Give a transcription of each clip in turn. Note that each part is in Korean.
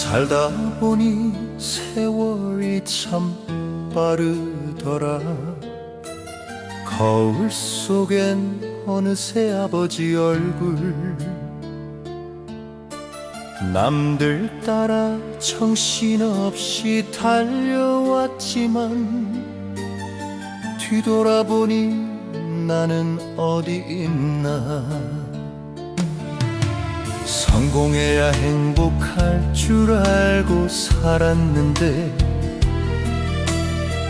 살다 보니 세월이 참 빠르더라. 거울 속엔 어느새 아버지 얼굴. 남들 따라 정신없이 달려왔지만 뒤돌아보니 나는 어디 있나 성공해야 행복할 줄 알고 살았는데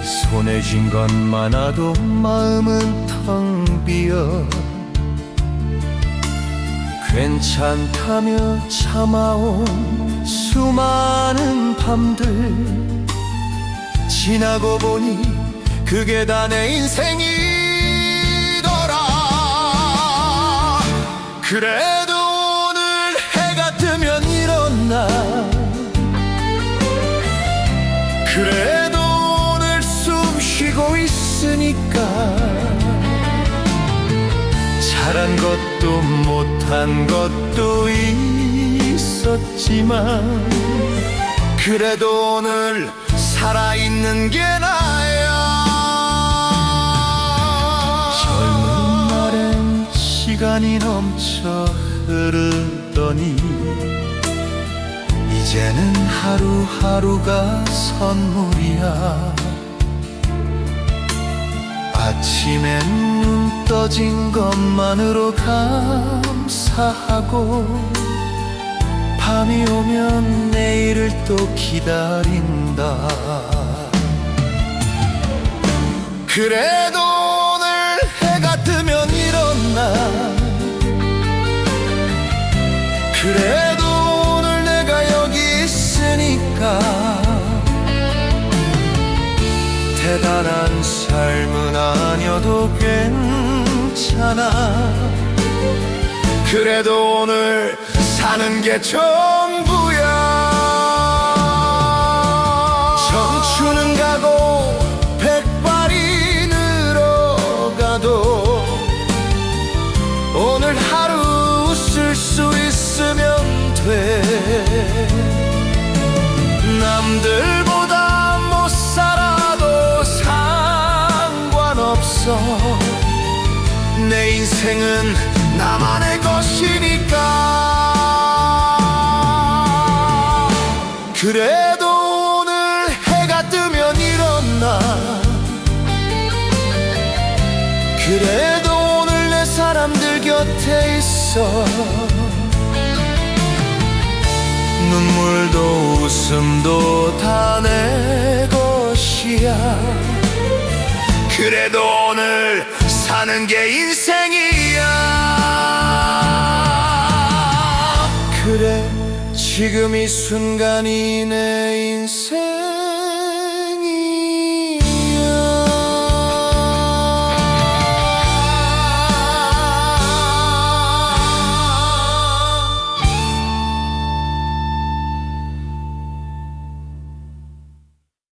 손에 쥔 건 많아도 마음은 텅 비어 괜찮다며 참아온 수많은 밤들 지나고 보니 그게 다 내 인생이더라. 그래 잘한 것도 못한 것도 있었지만 그래도 오늘 살아있는 게 나야 젊은 날엔 시간이 넘쳐 흐르더니 이제는 하루하루가 선물이야 아침엔 눈 떠진 것만으로 감사하고 밤이 오면 내일을 또 기다린다. 그래도 대단한 삶은 아니어도 괜찮아. 그래도 오늘 사는 게 전부야. 청춘은 가고 백발이 늘어가도 오늘 하루 웃을 수 있으면 돼. 남들 인생은 나만의 것이니까. 그래도 오늘 해가 뜨면 일어나. 그래도 오늘 내 사람들 곁에 있어. 눈물도 웃음도 다 내 것이야 그래도 오늘 사는 게 인생이야. 그래 지금 이 순간이 내 인생